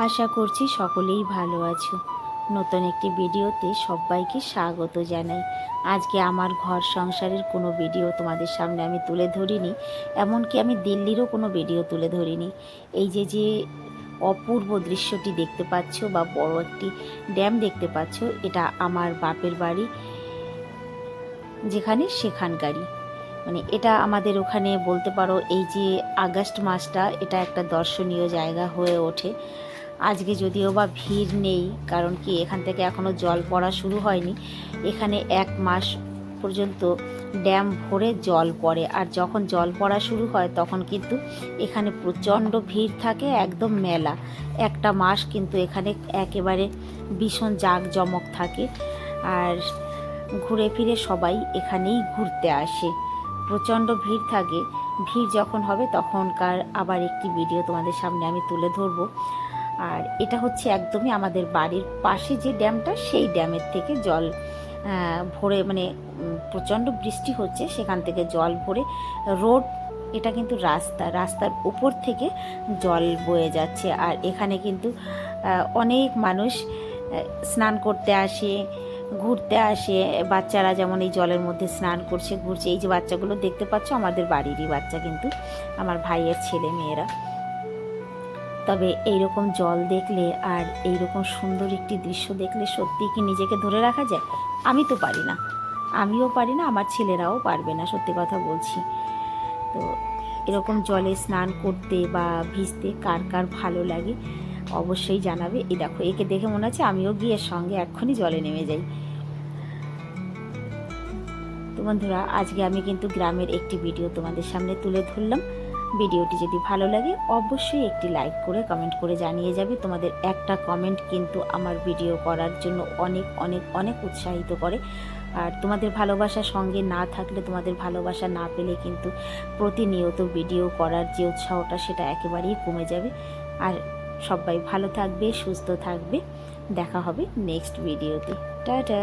আশা করছি সকলেই ভালো আছো। নতুন একটি ভিডিওতে সবাইকে স্বাগত জানাই। আজকে আমার ঘর সংসারের কোনো ভিডিও তোমাদের সামনে আমি তুলে ধরিনি, এমনকি আমি দিল্লিরও কোনো ভিডিও তুলে ধরিনি। এই যে যে অপূর্ব দৃশ্যটি দেখতে পাচ্ছ বা বড় একটি ড্যাম দেখতে পাচ্ছ, এটা আমার বাপের বাড়ি, যেখানে সেখানকারই মানে এটা আমাদের ওখানে বলতে পারো এই যে আগস্ট মাসটা, এটা একটা দর্শনীয় জায়গা হয়ে ওঠে। আজকে যদিও বা ভিড় নেই, কারণ কি এখান থেকে এখনও জল পড়া শুরু হয়নি। এখানে এক মাস পর্যন্ত ড্যাম ভরে জল পড়ে, আর যখন জল পড়া শুরু হয় তখন কিন্তু এখানে প্রচণ্ড ভিড় থাকে, একদম মেলা। একটা মাস কিন্তু এখানে একেবারে ভীষণ জাঁকজমক থাকে, আর ঘুরে ফিরে সবাই এখানেই ঘুরতে আসে। প্রচণ্ড ভিড় থাকে। ভিড় যখন হবে তখনকার আবার একটি ভিডিও তোমাদের সামনে আমি তুলে ধরবো। আর এটা হচ্ছে একদমই আমাদের বাড়ির পাশে যে ড্যামটা, সেই ড্যামের থেকে জল ভরে মানে প্রচণ্ড বৃষ্টি হচ্ছে, সেখান থেকে জল ভরে রোড, এটা কিন্তু রাস্তা, রাস্তার উপর থেকে জল বয়ে যাচ্ছে। আর এখানে কিন্তু অনেক মানুষ স্নান করতে আসে, ঘুরতে আসে। বাচ্চারা যেমন এই জলের মধ্যে স্নান করছে, ঘুরছে, এই যে বাচ্চাগুলো দেখতে পাচ্ছ, আমাদের বাড়িরই বাচ্চা কিন্তু, আমার ভাইয়ের ছেলে মেয়েরা। তবে এইরকম জল দেখলে আর এইরকম সুন্দর একটি দৃশ্য দেখলে সত্যি কি নিজেকে ধরে রাখা যায়? আমি তো পারি না। আমিও পারি না, আমার ছেলেরাও পারবে না, সত্যি কথা বলছি। তো এরকম জলে স্নান করতে বা ভিজতে কার কার ভালো লাগে অবশ্যই জানাবে। এই দেখো, একে দেখে মনে হচ্ছে আমিও গিয়ে সঙ্গে এক্ষুনি জলে নেমে যাই। তো বন্ধুরা, আজকে আমি কিন্তু গ্রামের একটি ভিডিও তোমাদের সামনে তুলে ধরলাম। ভিডিওটি যদি ভালো লাগে, অবশ্যই একটি লাইক করে কমেন্ট করে জানিয়ে যাবে। তোমাদের একটা কমেন্ট কিন্তু আমার ভিডিও করার জন্য অনেক অনেক অনেক উৎসাহিত করে। আর তোমাদের ভালোবাসা সঙ্গে না থাকলে, তোমাদের ভালোবাসা না পেলে কিন্তু প্রতিনিয়ত ভিডিও করার যে উৎসাহটা, সেটা একেবারেই কমে যাবে। আর সবাই ভালো থাকবে, সুস্থ থাকবে। দেখা হবে নেক্সট ভিডিওতে। টাটা!